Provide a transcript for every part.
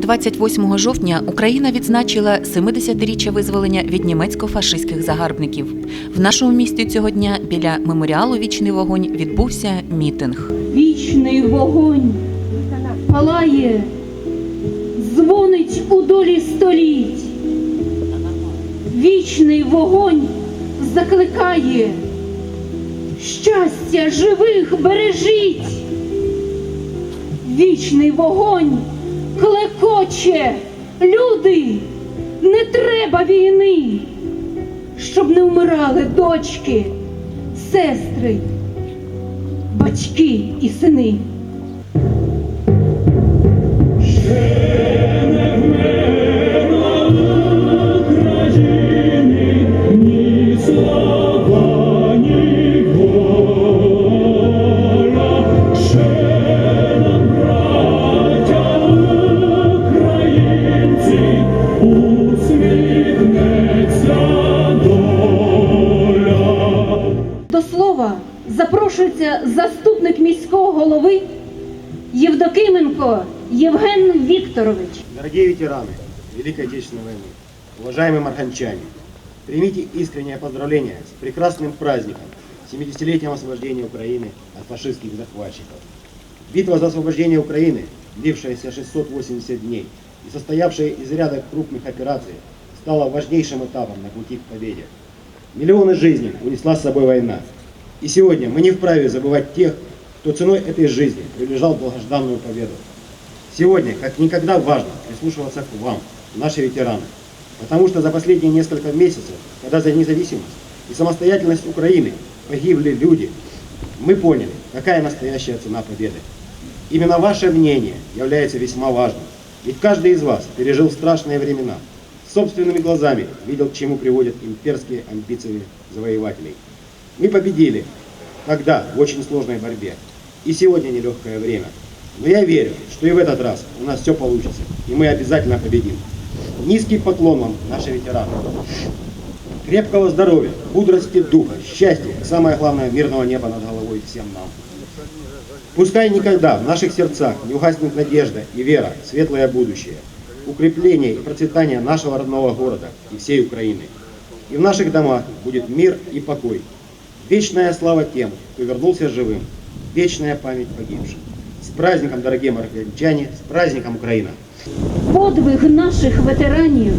28 жовтня Україна відзначила 70-річчя визволення від німецько-фашистських загарбників. В нашому місті цього дня біля меморіалу Вічний вогонь відбувся мітинг. Вічний вогонь палає, дзвонить у долі століть. Вічний вогонь закликає, щастя живих бережіть. Вічний вогонь клекоче, люди, не треба війни, щоб не вмирали дочки, сестри, батьки і сини. запрошується заступник міського голови Євдокименко Євген Вікторович. Дорогие ветераны Великой Отечественной войны, уважаемые марханчане, примите искреннее поздравление с прекрасным праздником 70-летием освобождения Украины от фашистских захватчиков. Битва за освобождение Украины, длившаяся 680 дней и состоявшая из ряда крупных операций, стала важнейшим этапом на пути к победе. Миллионы жизней унесла с собой война. И сегодня мы не вправе забывать тех, кто ценой этой жизни приближал долгожданную победу. Сегодня, как никогда, важно прислушиваться к вам, наши ветераны. Потому что за последние несколько месяцев, когда за независимость и самостоятельность Украины погибли люди, мы поняли, какая настоящая цена победы. Именно ваше мнение является весьма важным. Ведь каждый из вас пережил страшные времена. Собственными глазами видел, к чему приводят имперские амбиции завоевателей. Мы победили тогда в очень сложной борьбе. И сегодня нелегкое время. Но я верю, что и в этот раз у нас все получится. И мы обязательно победим. Низкий поклон вам, наши ветераны. Крепкого здоровья, мудрости духа, счастья и самое главное мирного неба над головой всем нам. Пускай никогда в наших сердцах не угаснет надежда и вера светлое будущее, укрепление и процветание нашего родного города и всей Украины. И в наших домах будет мир и покой. Вечная слава тем, кто вернулся живым. Вечная память погибшим. С праздником, дорогие марганчане, с праздником Украина! Подвиг наших ветеранів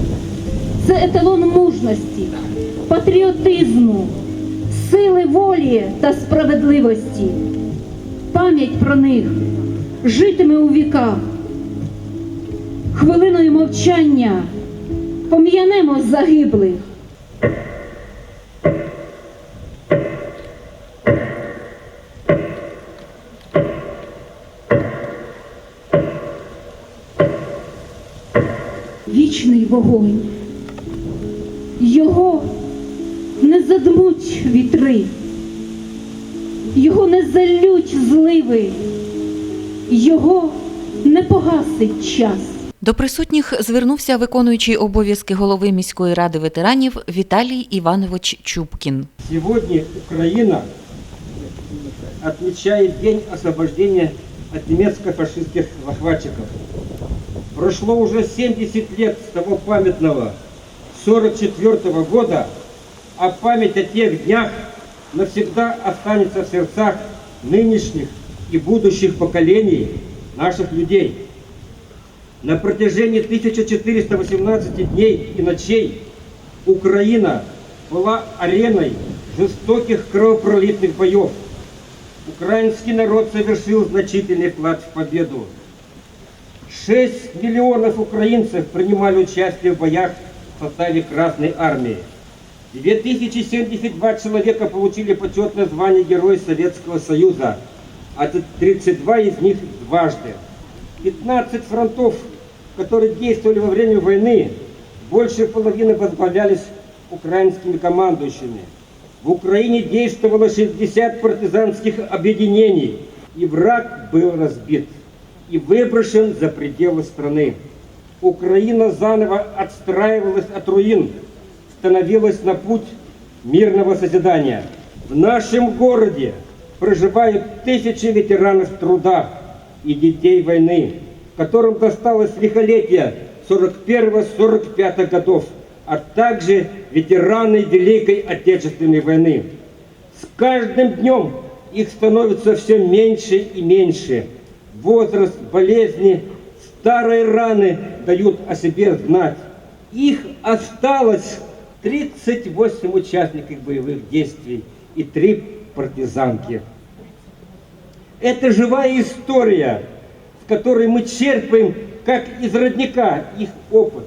це еталон мужності, патріотизму, сили волі та справедливості. Пам'ять про них житиме у віках. Хвилиною мовчання пом'янемо загиблих. Вічний вогонь. Його не задмуть вітри, його не залють зливи, його не погасить час. До присутніх звернувся виконуючий обов'язки голови міської ради ветеранів Віталій Іванович Чубкін. Сегодня Украина отмечает День освобождения от немецко-фашистских захватчиков. Прошло уже 70 лет с того памятного 44 года, а память о тех днях навсегда останется в сердцах нынешних и будущих поколений наших людей. На протяжении 1418 дней и ночей Украина была ареной жестоких кровопролитных боев. Украинский народ совершил значительный вклад в победу. 6 миллионов украинцев принимали участие в боях в составе Красной Армии. 2072 человека получили почетное звание Герой Советского Союза, а 32 из них дважды. 15 фронтов, которые действовали во время войны, больше половины возглавлялись украинскими командующими. В Украине действовало 60 партизанских объединений, и враг был разбит и выброшен за пределы страны. Украина заново отстраивалась от руин, становилась на путь мирного созидания. В нашем городе проживают тысячи ветеранов труда и детей войны. которым досталось лихолетие 41-45 годов, а также ветераны Великой Отечественной войны. С каждым днем их становится все меньше и меньше. Возраст, болезни, старые раны дают о себе знать. Их осталось 38 участников боевых действий и 3 партизанки. Это живая история, в которой мы черпаем, как из родника, их опыт,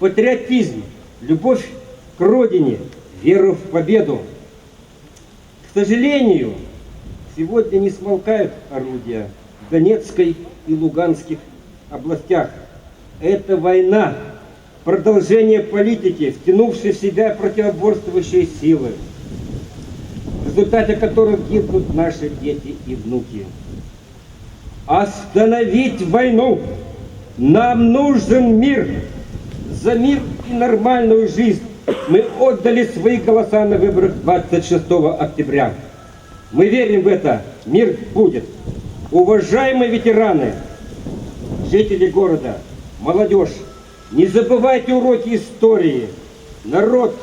патриотизм, любовь к родине, веру в победу. К сожалению, сегодня не смолкают орудия в Донецкой и Луганских областях. Это война, продолжение политики, втянувшей в себя противоборствующие силы, в результате которых гибнут наши дети и внуки. Остановить войну! Нам нужен мир! За мир и нормальную жизнь мы отдали свои голоса на выборах 26 октября. Мы верим в это. Мир будет. Уважаемые ветераны, жители города, молодежь, не забывайте уроки истории. Народ,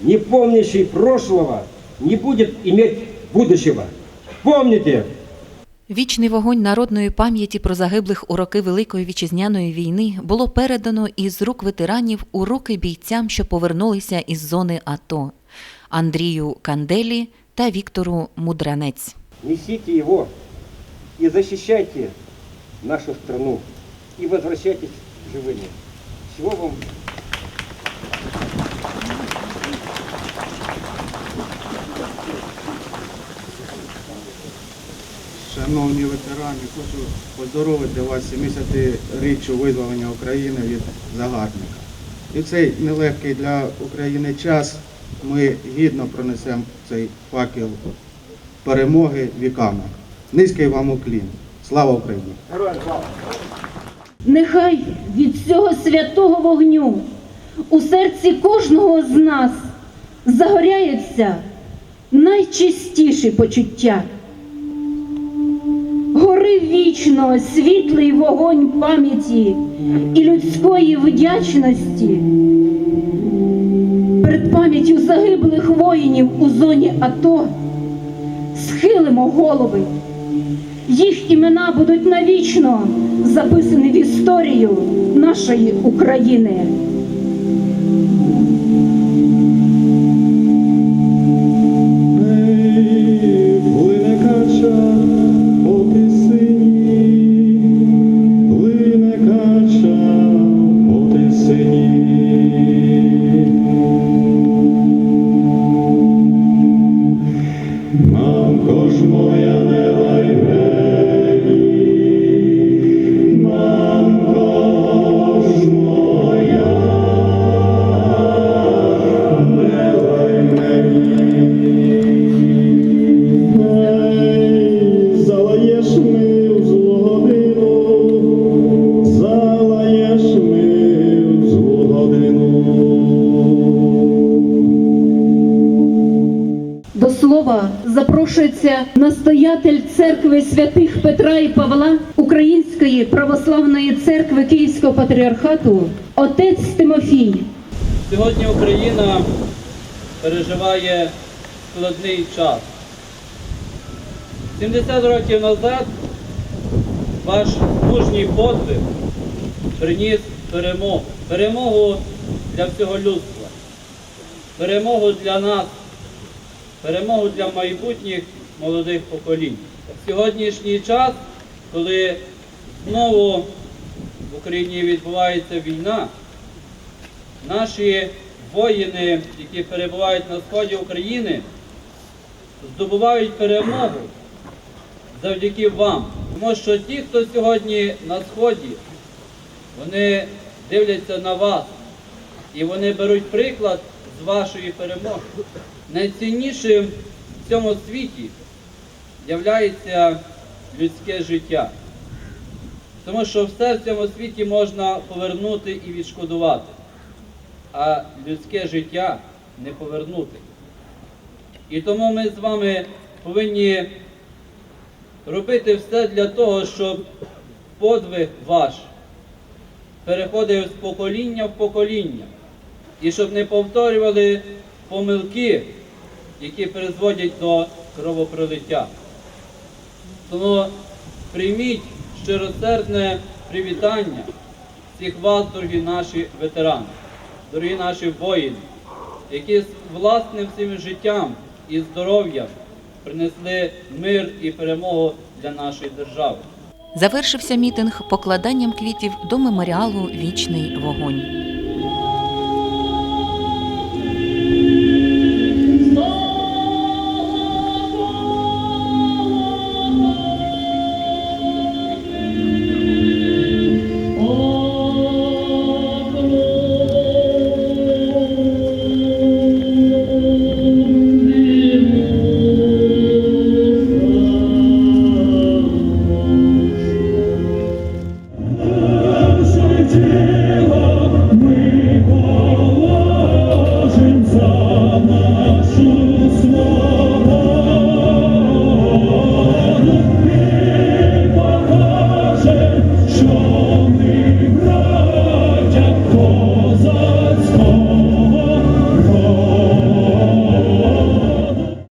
не помнящий прошлого, не будет иметь будущего. Помните! Вічний вогонь народної пам'яті про загиблих у роки Великої вітчизняної війни було передано із рук ветеранів у руки бійцям, що повернулися із зони АТО Андрію Канделі та Віктору Мудранець. Несите его и защищайте нашу страну. И возвращайтесь живыми. Всего вам Шановні ветерани, хочу поздоровити вас 70-річчю визволення України від загарбника. І в цей нелегкий для України час ми гідно пронесемо цей факел перемоги віками. Низький вам уклін. Слава Україні! Нехай від цього святого вогню у серці кожного з нас загоряються найчистіші почуття. Вічно світлий вогонь пам'яті і людської вдячності. Перед пам'яттю загиблих воїнів у зоні АТО схилимо голови. Їх імена будуть навічно записані в історію нашої України. Слова запрошується настоятель церкви святих Петра і Павла Української православної церкви Київського патріархату отець Тимофій. Сьогодні Україна переживає складний час. 70 років назад ваш мужній подвиг приніс перемогу. Перемогу для всього людства, перемогу для нас, перемогу для майбутніх молодих поколінь. В сьогоднішній час, коли знову в Україні відбувається війна, наші воїни, які перебувають на сході України, здобувають перемогу завдяки вам. Тому що ті, хто сьогодні на сході, вони дивляться на вас і вони беруть приклад з вашої перемоги. Найціннішим в цьому світі являється людське життя. Тому що все в цьому світі можна повернути і відшкодувати, а людське життя не повернути. І тому ми з вами повинні робити все для того, щоб подвиг ваш переходив з покоління в покоління, і щоб не повторювали помилки, які призводять до кровопролиття. Тому прийміть щиросердне привітання всіх вас, дорогі наші ветерани, дорогі наші воїни, які з власним своїм життям і здоров'ям принесли мир і перемогу для нашої держави. Завершився мітинг покладанням квітів до меморіалу Вічний вогонь.